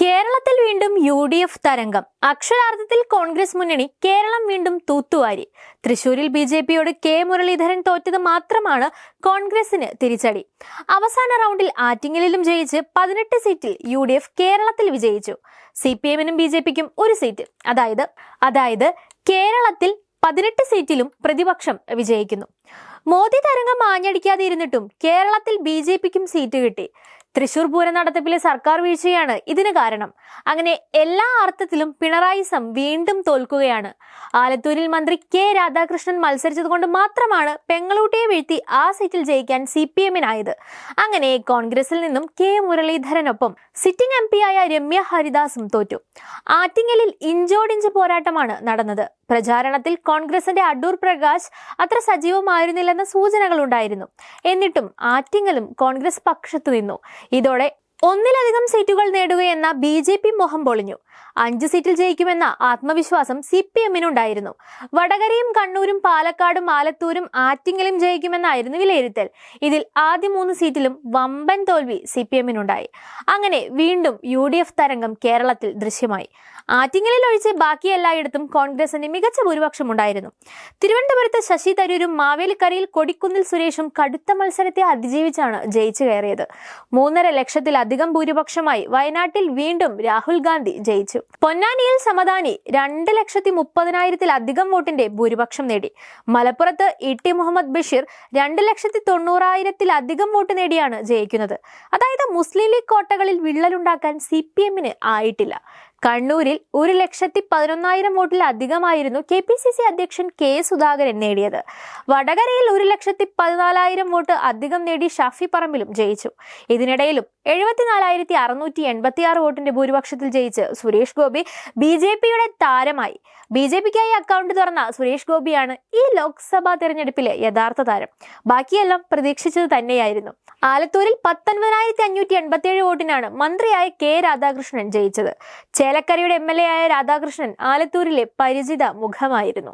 കേരളത്തിൽ വീണ്ടും U D F തരംഗം. അക്ഷരാർത്ഥത്തിൽ കോൺഗ്രസ് മുന്നണി കേരളം വീണ്ടും തൂത്തുവാരി. തൃശൂരിൽ ബി ജെ പിയോട് കെ. മുരളീധരൻ തോറ്റത് മാത്രമാണ് കോൺഗ്രസിന് തിരിച്ചടി. അവസാന റൗണ്ടിൽ ആറ്റിങ്ങലിലും ജയിച്ച് പതിനെട്ട് സീറ്റിൽ യു ഡി എഫ് കേരളത്തിൽ വിജയിച്ചു. സി പി എമ്മിനും ബി ജെ പിക്കും ഒരു സീറ്റ്. അതായത് അതായത് കേരളത്തിൽ പതിനെട്ട് സീറ്റിലും പ്രതിപക്ഷം വിജയിക്കുന്നു. മോദി തരംഗം ആഞ്ഞടിക്കാതെ ഇരുന്നിട്ടും കേരളത്തിൽ ബി ജെ പിക്കും സീറ്റ് കിട്ടി. തൃശൂർ പൂരം നടത്തിപ്പിലെ സർക്കാർ വീഴ്ചയാണ് ഇതിന് കാരണം. അങ്ങനെ എല്ലാ അർത്ഥത്തിലും പിണറായി സം വീണ്ടും തോൽക്കുകയാണ്. ആലത്തൂരിൽ മന്ത്രി കെ രാധാകൃഷ്ണൻ മത്സരിച്ചതുകൊണ്ട് മാത്രമാണ് പെങ്ങളൂട്ടിയെ വീഴ്ത്തി ആ സീറ്റിൽ ജയിക്കാൻ സി പി എമ്മിനായത്. അങ്ങനെ കോൺഗ്രസിൽ നിന്നും കെ മുരളീധരനൊപ്പം സിറ്റിംഗ് എം ആയ രമ്യ ഹരിദാസും തോറ്റു. ആറ്റിങ്ങലിൽ ഇഞ്ചോടിഞ്ച് പോരാട്ടമാണ് നടന്നത്. പ്രചാരണത്തിൽ കോൺഗ്രസിന്റെ അടൂർ പ്രകാശ് അത്ര സജീവമായിരുന്നില്ലെന്ന സൂചനകളുണ്ടായിരുന്നു. എന്നിട്ടും ആറ്റിങ്ങലും കോൺഗ്രസ് പക്ഷത്തു നിന്നു. ഇതോടെ ഒന്നിലധികം സീറ്റുകൾ നേടുകയെന്ന ബി ജെ പി മോഹം പൊളിഞ്ഞു. അഞ്ച് സീറ്റിൽ ജയിക്കുമെന്ന ആത്മവിശ്വാസം സി പി എമ്മിനുണ്ടായിരുന്നു. വടകരയും കണ്ണൂരും പാലക്കാടും ആലത്തൂരും ആറ്റിങ്ങലും ജയിക്കുമെന്നായിരുന്നു വിലയിരുത്തൽ. ഇതിൽ ആദ്യ മൂന്ന് സീറ്റിലും വമ്പൻ തോൽവി സി പി എമ്മിനുണ്ടായി. അങ്ങനെ വീണ്ടും യു ഡി എഫ് തരംഗം കേരളത്തിൽ ദൃശ്യമായി. ആറ്റിങ്ങലിൽ ഒഴിച്ച് ബാക്കി എല്ലായിടത്തും കോൺഗ്രസിന് മികച്ച ഭൂരിപക്ഷം ഉണ്ടായിരുന്നു തിരുവനന്തപുരത്ത് ശശി തരൂരും മാവേലിക്കരയിൽ കൊടിക്കുന്നിൽ സുരേഷും കടുത്ത മത്സരത്തെ അതിജീവിച്ചാണ് ജയിച്ചു കയറിയത്. മൂന്നര ലക്ഷത്തിലധികം ഭൂരിപക്ഷമായി വയനാട്ടിൽ വീണ്ടും രാഹുൽ ഗാന്ധി ജയിച്ചു. പൊന്നാനിയിൽ സമദാനി രണ്ട് ലക്ഷത്തി മുപ്പതിനായിരത്തിലധികം വോട്ടിന്റെ ഭൂരിപക്ഷം നേടി. മലപ്പുറത്ത് ഇ ടി മുഹമ്മദ് ബഷീർ രണ്ട് ലക്ഷത്തി തൊണ്ണൂറായിരത്തിലധികം വോട്ട് നേടിയാണ് ജയിക്കുന്നത്. അതായത് മുസ്ലിം ലീഗ് കോട്ടകളിൽ വിള്ളലുണ്ടാക്കാൻ സി പി എമ്മിന് ആയിട്ടില്ല. കണ്ണൂരിൽ ഒരു ലക്ഷത്തി പതിനൊന്നായിരം വോട്ടിലധികമായിരുന്നു കെ പി സി സി അധ്യക്ഷൻ കെ സുധാകരൻ നേടിയത്. വടകരയിൽ ഒരു ലക്ഷത്തി പതിനാലായിരം വോട്ട് അധികം നേടി ഷാഫി പറമ്പിലും ജയിച്ചു. ഇതിനിടയിലും എഴുപത്തിനാലായിരത്തി അറുന്നൂറ്റി എൺപത്തി ആറ് വോട്ടിന്റെ ഭൂരിപക്ഷത്തിൽ ജയിച്ച് സുരേഷ് ഗോപി ബി ജെ പിയുടെ താരമായി. ബി ജെ പിക്കായി അക്കൗണ്ട് തുറന്ന സുരേഷ് ഗോപിയാണ് ഈ ലോക്സഭാ തെരഞ്ഞെടുപ്പിലെ യഥാർത്ഥ താരം. ബാക്കിയെല്ലാം പ്രതീക്ഷിച്ചത് തന്നെയായിരുന്നു. ആലത്തൂരിൽ പത്തൊൻപതിനായിരത്തി അഞ്ഞൂറ്റി എൺപത്തി ഏഴ് വോട്ടിനാണ് മന്ത്രിയായ കെ രാധാകൃഷ്ണൻ ജയിച്ചത്. ചേലക്കരയുടെ എം എൽ എ ആയ രാധാകൃഷ്ണൻ ആലത്തൂരിലെ പരിചിത മുഖമായിരുന്നു.